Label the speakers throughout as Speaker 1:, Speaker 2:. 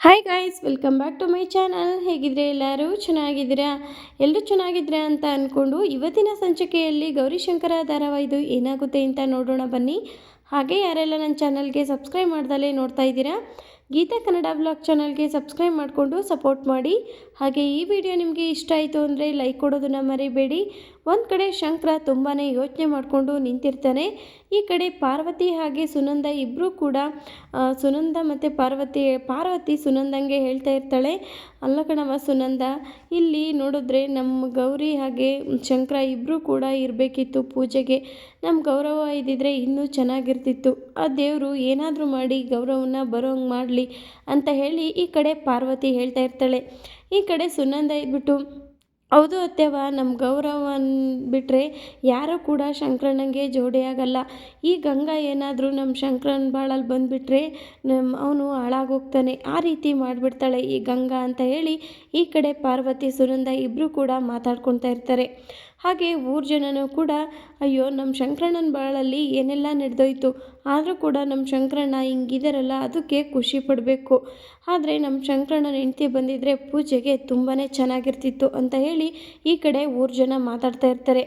Speaker 1: Hi guys welcome back to my channel ಹೇಗಿದ್ರೆ ಎಲ್ಲರೂ ಚೆನ್ನಾಗಿದ್ದೀರಾ? ಎಲ್ಲರೂ ಚೆನ್ನಾಗಿದ್ದೀರಾ ಅಂತ ಅಂದ್ಕೊಂಡು ಇವತ್ತಿನ ಸಂಚಿಕೆಯಲ್ಲಿ ಗೌರಿಶಂಕರ ಧಾರಾವಾಹಿದು ಏನಾಗುತ್ತೆ ಅಂತ ನೋಡೋಣ ಬನ್ನಿ. ಹಾಗೆ ಯಾರೆಲ್ಲ ನನ್ನ ಚಾನಲ್ಗೆ ಸಬ್ಸ್ಕ್ರೈಬ್ ಮಾಡ್ದಲೇ ನೋಡ್ತಾ ಇದ್ದೀರಾ ಗೀತಾ ಕನ್ನಡ ಬ್ಲಾಗ್ ಚಾನಲ್ಗೆ ಸಬ್ಸ್ಕ್ರೈಬ್ ಮಾಡಿಕೊಂಡು ಸಪೋರ್ಟ್ ಮಾಡಿ. ಹಾಗೆ ಈ ವಿಡಿಯೋ ನಿಮಗೆ ಇಷ್ಟ ಆಯಿತು ಅಂದರೆ ಲೈಕ್ ಕೊಡೋದನ್ನು ಮರಿಬೇಡಿ. ಒಂದು ಕಡೆ ಶಂಕರ ತುಂಬಾ ಯೋಚನೆ ಮಾಡಿಕೊಂಡು ನಿಂತಿರ್ತಾನೆ. ಈ ಕಡೆ ಪಾರ್ವತಿ ಹಾಗೆ ಸುನಂದ ಇಬ್ಬರೂ ಕೂಡ ಸುನಂದ ಮತ್ತು ಪಾರ್ವತಿ ಪಾರ್ವತಿ ಸುನಂದಂಗೆ ಹೇಳ್ತಾ ಇರ್ತಾಳೆ. ಅಲ್ಲ ಕಣವ ಸುನಂದ, ಇಲ್ಲಿ ನೋಡಿದ್ರೆ ನಮ್ಮ ಗೌರಿ ಹಾಗೆ ಶಂಕರ ಇಬ್ಬರೂ ಕೂಡ ಇರಬೇಕಿತ್ತು ಪೂಜೆಗೆ. ನಮ್ಮ ಗೌರವ ಇದ್ದಿದ್ರೆ ಇನ್ನೂ ಚೆನ್ನಾಗಿರ್ತಿತ್ತು. ಆ ದೇವರು ಏನಾದರೂ ಮಾಡಿ ಗೌರವನ ಬರೋಂಗೆ ಮಾಡಲಿ. ಅಂತ ಹೇಳಿ ಈ ಕಡೆ ಪಾರ್ವತಿ ಹೇಳ್ತಾ ಇರ್ತಾಳೆ. ಈ ಕಡೆ ಸುನಂದ ಇದ್ಬಿಟ್ಟು, ಹೌದು ಅತ್ತೆವ ನಮ್ಮ ಗೌರವ ಬಿಟ್ಟರೆ ಯಾರೂ ಕೂಡ ಶಂಕರಣ್ಣಂಗೆ ಜೋಡಿಯಾಗಲ್ಲ ಈ ಗಂಗಾ ಏನಾದರೂ ನಮ್ಮ ಶಂಕರನ್ ಬಾಳಲ್ಲಿ ಬಂದುಬಿಟ್ರೆ ನಮ್ಮ ಅವನು ಹಾಳಾಗೋಗ್ತಾನೆ. ಆ ರೀತಿ ಮಾಡಿಬಿಡ್ತಾಳೆ ಈ ಗಂಗಾ ಅಂತ ಹೇಳಿ ಈ ಕಡೆ ಪಾರ್ವತಿ, ಸುನಂದ ಇಬ್ಬರು ಕೂಡ ಮಾತಾಡ್ಕೊತಾ ಇರ್ತಾರೆ. ಹಾಗೆ ಊರು ಜನನೂ ಕೂಡ, ಅಯ್ಯೋ ನಮ್ಮ ಶಂಕರಣ್ಣನ ಬಾಳಲ್ಲಿ ಏನೆಲ್ಲ ನಡೆದೋಯ್ತು? ಆದರೂ ಕೂಡ ನಮ್ಮ ಶಂಕರಣ್ಣ ಹಿಂಗಿದಾರಲ್ಲ, ಅದಕ್ಕೆ ಖುಷಿ ಪಡಬೇಕು. ಆದರೆ ನಮ್ಮ ಶಂಕರಣ್ಣನ ಹೆಂಡತಿ ಬಂದಿದ್ದರೆ ಪೂಜೆಗೆ ತುಂಬಾ ಚೆನ್ನಾಗಿರ್ತಿತ್ತು ಅಂತ ಹೇಳಿ ಈ ಕಡೆ ಊರು ಜನ ಮಾತಾಡ್ತಾ ಇರ್ತಾರೆ.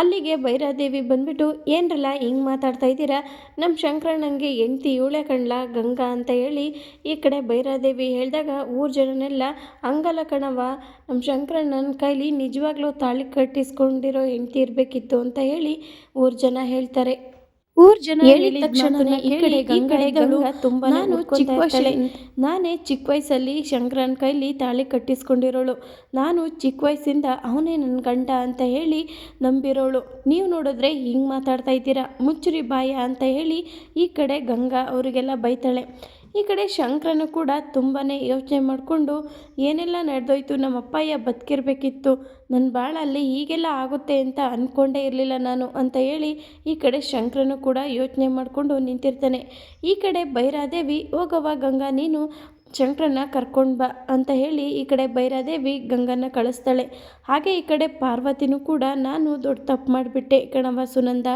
Speaker 1: ಅಲ್ಲಿಗೆ ಭೈರಾದೇವಿ ಬಂದ್ಬಿಟ್ಟು, ಏನರಲ್ಲ ಹಿಂಗೆ ಮಾತಾಡ್ತಾ ಇದ್ದೀರಾ? ನಮ್ಮ ಶಂಕರಣ್ಣಂಗೆ ಹೆಂಡ್ತಿ ಇವಳೆ ಕಣ್ಲ, ಗಂಗಾ ಅಂತ ಹೇಳಿ ಈ ಕಡೆ ಭೈರಾದೇವಿ ಹೇಳಿದಾಗ ಊರು ಜನನೆಲ್ಲ ಅಂಗಲ ಕಣವ ನಮ್ಮ ಶಂಕರಣ್ಣನ ಕೈಲಿ ನಿಜವಾಗ್ಲೂ ತಾಳಿ ಕಟ್ಟಿಸ್ಕೊಂಡಿರೋ ಹೆಂಡ್ತಿ ಇರಬೇಕಿತ್ತು ಅಂತ ಹೇಳಿ ಊರು ಜನ ಹೇಳ್ತಾರೆ. ಊರ್ ಜನ ಹೇಳಿದ ತಕ್ಷಣ ಈ ಕಡೆ ಗಂಗಾ ಇದ್ದವಳು ತುಂಬಾ ನಾನು ಚಿಕ್ಕ ವಯಸ್ಸಲ್ಲಿ ನಾನೇ ಚಿಕ್ಕ ವಯಸ್ಸಲ್ಲಿ ಶಂಕರನ ಕೈಲಿ ತಾಳಿ ಕಟ್ಟಿಸ್ಕೊಂಡಿರೋಳು. ನಾನು ಚಿಕ್ಕ ವಯಸ್ಸಿಂದ ಅವನೇ ನನ್ನ ಗಂಡ ಅಂತ ಹೇಳಿ ನಂಬಿರೋಳು. ನೀವು ನೋಡಿದ್ರೆ ಹಿಂಗೆ ಮಾತಾಡ್ತಾ ಇದ್ದೀರಾ? ಮುಚ್ಚುರಿ ಬಾಯ ಅಂತ ಹೇಳಿ ಈ ಕಡೆ ಗಂಗಾ ಅವರಿಗೆಲ್ಲ ಬೈತಾಳೆ. ಈ ಕಡೆ ಶಂಕರನು ಕೂಡ ತುಂಬಾ ಯೋಚನೆ ಮಾಡಿಕೊಂಡು, ಏನೆಲ್ಲ ನಡೆದೋಯ್ತು ನಮ್ಮ ಅಪ್ಪಯ್ಯ ಬದುಕಿರ್ಬೇಕಿತ್ತು ನನ್ನ ಬಾಳಲ್ಲಿ ಹೀಗೆಲ್ಲ ಆಗುತ್ತೆ ಅಂತ ಅಂದ್ಕೊಂಡೇ ಇರಲಿಲ್ಲ ನಾನು ಅಂತ ಹೇಳಿ ಈ ಕಡೆ ಶಂಕರನು ಕೂಡ ಯೋಚನೆ ಮಾಡಿಕೊಂಡು ನಿಂತಿರ್ತಾನೆ. ಈ ಕಡೆ ಭೈರಾದೇವಿ ಹೋಗವ ಗಂಗಾ, ನೀನು ಶಂಕರನ್ನ ಕರ್ಕೊಂಡು ಬಾ ಅಂತ ಹೇಳಿ ಈ ಕಡೆ ಭೈರಾದೇವಿ ಗಂಗನ್ನ ಕಳಿಸ್ತಾಳೆ. ಹಾಗೆ ಈ ಕಡೆ ಪಾರ್ವತಿನೂ ಕೂಡ ನಾನು ದೊಡ್ಡ ತಪ್ಪು ಮಾಡಿಬಿಟ್ಟೆ ಕಣವ ಸುನಂದ.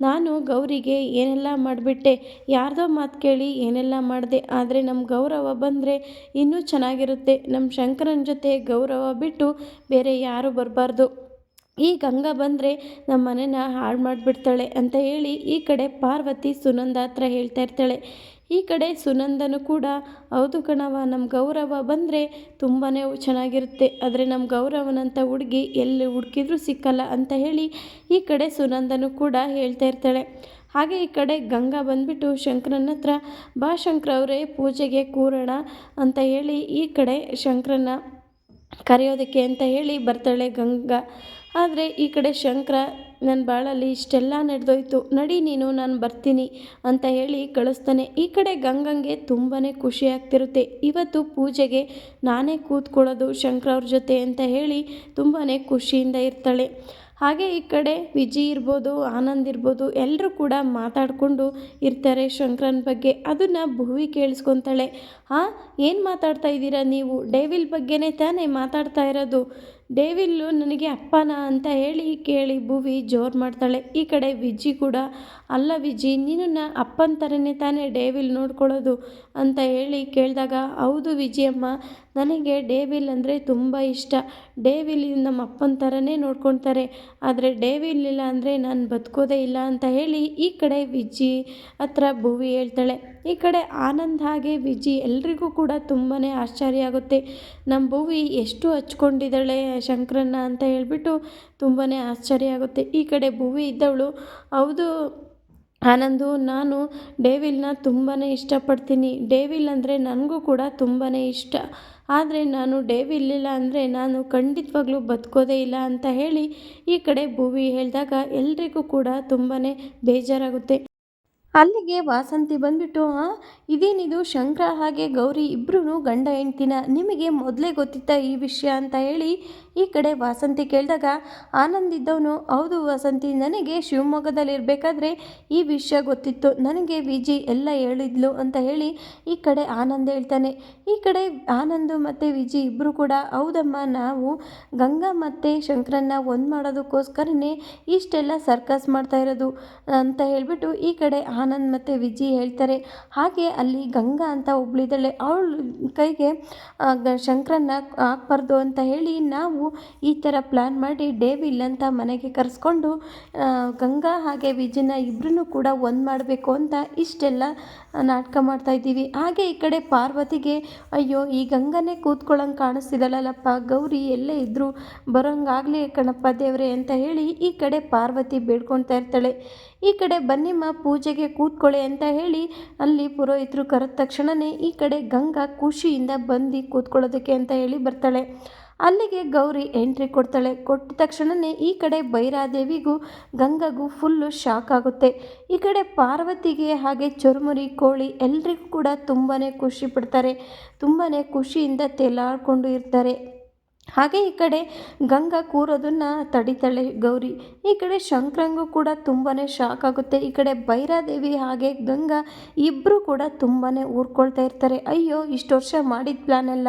Speaker 1: ನಾನು ಗೌರಿಗೆ ಏನೆಲ್ಲ ಮಾಡಿಬಿಟ್ಟೆ? ಯಾರ್ದೋ ಮಾತು ಕೇಳಿ ಏನೆಲ್ಲ ಮಾಡಿದೆ? ಆದರೆ ನಮ್ಮ ಗೌರವ ಬಂದರೆ ಇನ್ನೂ ಚೆನ್ನಾಗಿರುತ್ತೆ. ನಮ್ಮ ಶಂಕರನ ಜೊತೆ ಗೌರವ ಬಿಟ್ಟು ಬೇರೆ ಯಾರೂ ಬರಬಾರ್ದು. ಈ ಗಂಗಾ ಬಂದರೆ ನಮ್ಮ ಮನೆನ ಹಾಳು ಮಾಡಿಬಿಡ್ತಾಳೆ ಅಂತ ಹೇಳಿ ಈ ಕಡೆ ಪಾರ್ವತಿ ಸುನಂದ ಹತ್ರ ಹೇಳ್ತಾ ಇರ್ತಾಳೆ. ಈ ಕಡೆ ಸುನಂದನು ಕೂಡ, ಹೌದು ಕಣವ ನಮ್ಮ ಗೌರವ ಬಂದರೆ ತುಂಬಾ ಚೆನ್ನಾಗಿರುತ್ತೆ. ಆದರೆ ನಮ್ಮ ಗೌರವನಂಥ ಹುಡುಗಿ ಎಲ್ಲಿ ಹುಡುಕಿದ್ರೂ ಸಿಕ್ಕಲ್ಲ ಅಂತ ಹೇಳಿ ಈ ಕಡೆ ಸುನಂದನು ಕೂಡ ಹೇಳ್ತಾ ಇರ್ತಾಳೆ. ಹಾಗೆ ಈ ಕಡೆ ಗಂಗಾ ಬಂದ್ಬಿಟ್ಟು ಶಂಕರನ ಹತ್ರ, ಬಾ ಶಂಕರ ಅವರೇ, ಪೂಜೆಗೆ ಕೂರೋಣ ಅಂತ ಹೇಳಿ ಈ ಕಡೆ ಶಂಕರನ ಕರೆಯೋದಕ್ಕೆ ಅಂತ ಹೇಳಿ ಬರ್ತಾಳೆ ಗಂಗಾ. ಆದರೆ ಈ ಕಡೆ ಶಂಕರ ನನ್ನ ಬಾಳಲ್ಲಿ ಇಷ್ಟೆಲ್ಲ ನಡೆದೋಯ್ತು, ನಡಿ ನೀನು, ನಾನು ಬರ್ತೀನಿ ಅಂತ ಹೇಳಿ ಕಳಿಸ್ತಾನೆ. ಈ ಕಡೆ ಗಂಗಂಗೆ ತುಂಬಾ ಖುಷಿ ಆಗ್ತಿರುತ್ತೆ. ಇವತ್ತು ಪೂಜೆಗೆ ನಾನೇ ಕೂತ್ಕೊಳ್ಳೋದು ಶಂಕರ ಅವ್ರ ಜೊತೆ ಅಂತ ಹೇಳಿ ತುಂಬಾ ಖುಷಿಯಿಂದ ಇರ್ತಾಳೆ. ಹಾಗೆ ಈ ಕಡೆ ವಿಜಿ ಇರ್ಬೋದು, ಆನಂದ್ ಇರ್ಬೋದು ಎಲ್ಲರೂ ಕೂಡ ಮಾತಾಡಿಕೊಂಡು ಇರ್ತಾರೆ ಶಂಕರನ ಬಗ್ಗೆ. ಅದನ್ನು ಭುವಿ ಕೇಳಿಸ್ಕೊತಾಳೆ. ಹಾಂ ಏನು ಮಾತಾಡ್ತಾ ಇದ್ದೀರಾ ನೀವು? ಡೇವಿಲ್ ಬಗ್ಗೆನೇ ತಾನೇ ಮಾತಾಡ್ತಾ ಇರೋದು. ಡೇವಿಲ್ಲು ನನಗೆ ಅಪ್ಪನ ಅಂತ ಹೇಳಿ ಕೇಳಿ ಭುವಿ ಜೋರು ಮಾಡ್ತಾಳೆ. ಈ ಕಡೆ ವಿಜಿ ಕೂಡ, ಅಲ್ಲ ವಿಜಿ ನೀನನ್ನ ಅಪ್ಪನ ಥರನೇ ತಾನೇ ಡೇವಿಲ್ ನೋಡ್ಕೊಳ್ಳೋದು? ಅಂತ ಹೇಳಿ ಕೇಳಿದಾಗ, ಹೌದು ವಿಜಯಮ್ಮ ನನಗೆ ಡೇವಿಲ್ ಅಂದರೆ ತುಂಬ ಇಷ್ಟ. ಡೇವಿಲ್ ನಮ್ಮ ಅಪ್ಪನ ಥರನೇ ನೋಡ್ಕೊಳ್ತಾರೆ ಆದರೆ ಡೇವಿಲ್ ಇಲ್ಲ ಅಂದರೆ ನಾನು ಬದುಕೋದೇ ಇಲ್ಲ ಅಂತ ಹೇಳಿ ಈ ಕಡೆ ವಿಜಿ ಹತ್ರ ಭುವಿ ಹೇಳ್ತಾಳೆ. ಈ ಕಡೆ ಆನಂದ್ ಹಾಗೆ ವಿಜಿ ಎಲ್ರಿಗೂ ಕೂಡ ತುಂಬಾ ಆಶ್ಚರ್ಯ ಆಗುತ್ತೆ. ನಮ್ಮ ಭುವಿ ಎಷ್ಟು ಹಚ್ಕೊಂಡಿದ್ದಾಳೆ ಶಂಕರನ್ನ ಅಂತ ಹೇಳಿಬಿಟ್ಟು ತುಂಬಾ ಆಶ್ಚರ್ಯ ಆಗುತ್ತೆ. ಈ ಕಡೆ ಭುವಿ ಇದ್ದವಳು, ಹೌದು ಆನಂದು, ನಾನು ಡೇವಿಲ್ನ ತುಂಬಾ ಇಷ್ಟಪಡ್ತೀನಿ. ಡೇವಿಲ್ ಅಂದರೆ ನನಗೂ ಕೂಡ ತುಂಬಾ ಇಷ್ಟ. ಆದರೆ ನಾನು ಡೇವಿಲ್ ಇಲ್ಲ ಅಂದರೆ ನಾನು ಖಂಡಿತವಾಗ್ಲೂ ಬದುಕೋದೇ ಇಲ್ಲ ಅಂತ ಹೇಳಿ ಈ ಕಡೆ ಭುವಿ ಹೇಳಿದಾಗ ಎಲ್ರಿಗೂ ಕೂಡ ತುಂಬಾ ಬೇಜಾರಾಗುತ್ತೆ. ಅಲ್ಲಿಗೆ ವಾಸಂತಿ ಬಂದ್ಬಿಟ್ಟು ಇದೇನಿದು? ಶಂಕರ ಹಾಗೆ ಗೌರಿ ಇಬ್ಬರೂ ಗಂಡ ಹೆಂಡ್ತಿನ ನಿಮಗೆ ಮೊದಲೇ ಗೊತ್ತಿತ್ತ ಈ ವಿಷಯ ಅಂತ ಹೇಳಿ ಈ ಕಡೆ ವಾಸಂತಿ ಕೇಳಿದಾಗ, ಆನಂದ್ ಇದ್ದವನು, ಹೌದು ವಾಸಂತಿ, ನನಗೆ ಶಿವಮೊಗ್ಗದಲ್ಲಿರಬೇಕಾದ್ರೆ ಈ ವಿಷಯ ಗೊತ್ತಿತ್ತು. ನನಗೆ ವಿಜಿ ಎಲ್ಲ ಹೇಳಿದ್ಲು ಅಂತ ಹೇಳಿ ಈ ಕಡೆ ಆನಂದ್ ಹೇಳ್ತಾನೆ. ಈ ಕಡೆ ಆನಂದ್ ಮತ್ತು ವಿಜಿ ಇಬ್ಬರು ಕೂಡ, ಹೌದಮ್ಮ, ನಾವು ಗಂಗಾ ಮತ್ತು ಶಂಕರನ್ನ ಒಂದು ಮಾಡೋದಕ್ಕೋಸ್ಕರನೇ ಇಷ್ಟೆಲ್ಲ ಸರ್ಕಸ್ ಮಾಡ್ತಾ ಇರೋದು ಅಂತ ಹೇಳಿಬಿಟ್ಟು ಈ ಕಡೆ ಆನಂದ್ ಮತ್ತು ವಿಜಿ ಹೇಳ್ತಾರೆ, ಹಾಗೆ ಅಲ್ಲಿ ಗಂಗಾ ಅಂತ ಒಬ್ಳಿದ್ದಾಳೆ ಅವಳು ಕೈಗೆ ಶಂಕರನ್ನ ಹಾಕ್ಬಾರ್ದು ಅಂತ ಹೇಳಿ ನಾವು ಈ ಥರ ಪ್ಲ್ಯಾನ್ ಮಾಡಿ ಡೇವಿಲ್ ಅಂತ ಮನೆಗೆ ಕರೆಸ್ಕೊಂಡು ಗಂಗಾ ಹಾಗೆ ವಿಜಿನ ಇಬ್ಬರೂ ಕೂಡ ಒಂದು ಮಾಡಬೇಕು ಅಂತ ಇಷ್ಟೆಲ್ಲ ನಾಟಕ ಮಾಡ್ತಾ ಇದ್ದೀವಿ. ಹಾಗೆ ಈ ಕಡೆ ಪಾರ್ವತಿಗೆ, ಅಯ್ಯೋ, ಈ ಗಂಗನೇ ಕೂತ್ಕೊಳ್ಳೋಂಗೆ ಕಾಣಿಸ್ತಿದ್ದಾಳಲ್ಲಪ್ಪ ಗೌರಿ ಎಲ್ಲೇ ಇದ್ದರೂ ಬರೋಂಗಾಗಲಿ ಕಣಪ್ಪ ದೇವರೇ ಅಂತ ಹೇಳಿ ಈ ಕಡೆ ಪಾರ್ವತಿ ಬೇಡ್ಕೊಳ್ತಾ ಇರ್ತಾಳೆ. ಈ ಕಡೆ ಬನ್ನಿಮ್ಮ ಪೂಜೆಗೆ ಕೂತ್ಕೊಳ್ಳಿ ಅಂತ ಹೇಳಿ ಅಲ್ಲಿ ಪುರೋಹಿತರು ಕರೆದ ತಕ್ಷಣವೇ ಈ ಕಡೆ ಗಂಗಾ ಖುಷಿಯಿಂದ ಬಂದು ಕೂತ್ಕೊಳ್ಳೋದಕ್ಕೆ ಅಂತ ಹೇಳಿ ಬರ್ತಾಳೆ. ಅಲ್ಲಿಗೆ ಗೌರಿ ಎಂಟ್ರಿ ಕೊಡ್ತಾಳೆ. ಕೊಟ್ಟ ತಕ್ಷಣವೇ ಈ ಕಡೆ ಭೈರಾದೇವಿಗೂ ಗಂಗಾಗೂ ಫುಲ್ಲು ಶಾಕ್ ಆಗುತ್ತೆ. ಈ ಕಡೆ ಪಾರ್ವತಿಗೆ ಹಾಗೆ ಚುರುಮುರಿ, ಕೋಳಿ ಎಲ್ರಿಗೂ ಕೂಡ ತುಂಬಾ ಖುಷಿ ಪಡ್ತಾರೆ. ತುಂಬಾ ಖುಷಿಯಿಂದ ತೇಲಾಡ್ಕೊಂಡು ಇರ್ತಾರೆ. ಹಾಗೆ ಈ ಕಡೆ ಗಂಗಾ ಕೂರೋದನ್ನು ತಡಿತಾಳೆ ಗೌರಿ. ಈ ಕಡೆ ಶಂಕರಂಗೂ ಕೂಡ ತುಂಬಾ ಶಾಕ್ ಆಗುತ್ತೆ. ಈ ಕಡೆ ಭೈರಾದೇವಿ ಹಾಗೆ ಗಂಗಾ ಇಬ್ಬರು ಕೂಡ ತುಂಬಾ ಊರ್ಕೊಳ್ತಾ ಇರ್ತಾರೆ. ಅಯ್ಯೋ, ಇಷ್ಟು ವರ್ಷ ಮಾಡಿದ ಪ್ಲ್ಯಾನೆಲ್ಲ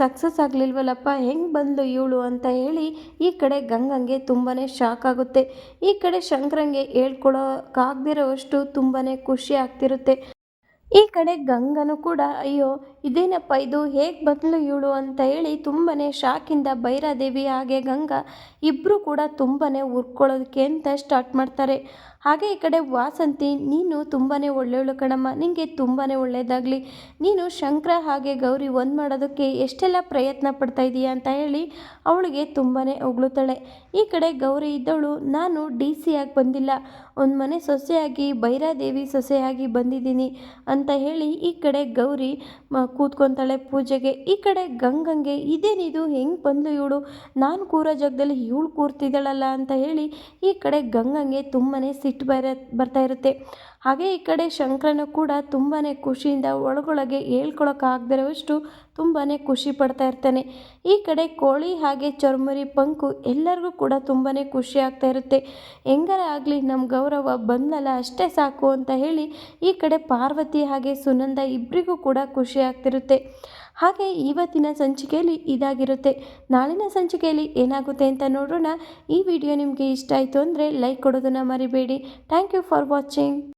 Speaker 1: ಸಕ್ಸಸ್ ಆಗಲಿಲ್ವಲ್ಲಪ್ಪ? ಹೆಂಗೆ ಬಂದು ಇವಳು ಅಂತ ಹೇಳಿ ಈ ಕಡೆ ಗಂಗಂಗೆ ತುಂಬಾ ಶಾಕ್ ಆಗುತ್ತೆ. ಈ ಕಡೆ ಶಂಕರಂಗೆ ಹೇಳ್ಕೊಡೋಕ್ಕಾಗದಿರೋವಷ್ಟು ತುಂಬಾ ಖುಷಿ ಆಗ್ತಿರುತ್ತೆ. ಈ ಕಡೆ ಗಂಗನು ಕೂಡ, ಅಯ್ಯೋ, ಇದೇನಪ್ಪ ಇದು? ಹೇಗೆ ಬದಲು ಇವಳು ಅಂತ ಹೇಳಿ ತುಂಬಾ ಶಾಕಿಂದ ಭೈರಾದೇವಿ, ಹಾಗೆ ಗಂಗಾ ಇಬ್ಬರು ಕೂಡ ತುಂಬಾ ಉರ್ಕೊಳ್ಳೋದಕ್ಕೆ ಅಂತ ಸ್ಟಾರ್ಟ್ ಮಾಡ್ತಾರೆ. ಹಾಗೆ ಈ ಕಡೆ ವಾಸಂತಿ, ನೀನು ತುಂಬಾ ಒಳ್ಳೆಯವಳು ಕಣಮ್ಮ ನಿನಗೆ ತುಂಬಾ ಒಳ್ಳೆಯದಾಗಲಿ ನೀನು ಶಂಕರ ಹಾಗೆ ಗೌರಿ ಒಂದು ಮಾಡೋದಕ್ಕೆ ಎಷ್ಟೆಲ್ಲ ಪ್ರಯತ್ನ ಪಡ್ತಾ ಇದೀಯ ಅಂತ ಹೇಳಿ ಅವಳಿಗೆ ತುಂಬಾ ಹೊಗಳುತ್ತಾಳೆ ಈ ಕಡೆ ಗೌರಿ ಇದ್ದವಳು ನಾನು ಡಿ ಸಿ ಆಗಿ ಬಂದಿಲ್ಲ. ಒಂದು ಮನೆ ಸೊಸೆಯಾಗಿ ಭೈರಾದೇವಿ ಸೊಸೆಯಾಗಿ ಬಂದಿದ್ದೀನಿ ಅಂತ ಹೇಳಿ ಈ ಕಡೆ ಗೌರಿ, ಮ, ಕೂತ್ಕೊತಾಳೆ ಪೂಜೆಗೆ. ಈ ಕಡೆ ಗಂಗಂಗೆ ಇದೇನಿದು ಹೆಂಗೆ ಬಂದ್ಲು ಇವಳು? ನಾನು ಕೂರೋ ಜಾಗದಲ್ಲಿ ಇವಳು ಕೂರ್ತಿದ್ದಾಳಲ್ಲ? ಅಂತ ಹೇಳಿ ಈ ಕಡೆ ಗಂಗಂಗೆ ತುಂಬಾ ಸಿಟ್ಟು ಬರ, ಬರ್ತಾ ಇರುತ್ತೆ. ಹಾಗೆ ಈ ಕಡೆ ಶಂಕರನು ಕೂಡ ತುಂಬಾ ಖುಷಿಯಿಂದ ಒಳಗೊಳಗೆ ಹೇಳ್ಕೊಳಕ್ಕಾಗದಿರೋಷ್ಟು ತುಂಬಾ ಖುಷಿ ಪಡ್ತಾ ಇರ್ತಾನೆ. ಈ ಕಡೆ ಕೋಳಿ ಹಾಗೆ ಚರ್ಮರಿ, ಪಂಕು ಎಲ್ಲರಿಗೂ ಕೂಡ ತುಂಬಾ ಖುಷಿ ಆಗ್ತಾ ಇರುತ್ತೆ. ಹೆಂಗಾರ ಆಗಲಿ ನಮ್ಮ ಗೌರವ ಬಂದಲ್ಲ ಅಷ್ಟೇ ಸಾಕು ಅಂತ ಹೇಳಿ ಈ ಕಡೆ ಪಾರ್ವತಿ ಹಾಗೆ ಸುನಂದ ಇಬ್ಬರಿಗೂ ಕೂಡ ಖುಷಿ ಆಗ್ತಿರುತ್ತೆ. ಹಾಗೆ ಇವತ್ತಿನ ಸಂಚಿಕೆಯಲ್ಲಿ ಇದಾಗಿರುತ್ತೆ. ನಾಳಿನ ಸಂಚಿಕೆಯಲ್ಲಿ ಏನಾಗುತ್ತೆ ಅಂತ ನೋಡೋಣ. ಈ ವಿಡಿಯೋ ನಿಮಗೆ ಇಷ್ಟ ಆಯಿತು ಅಂದರೆ ಲೈಕ್ ಕೊಡೋದನ್ನು ಮರಿಬೇಡಿ. Thank you for watching.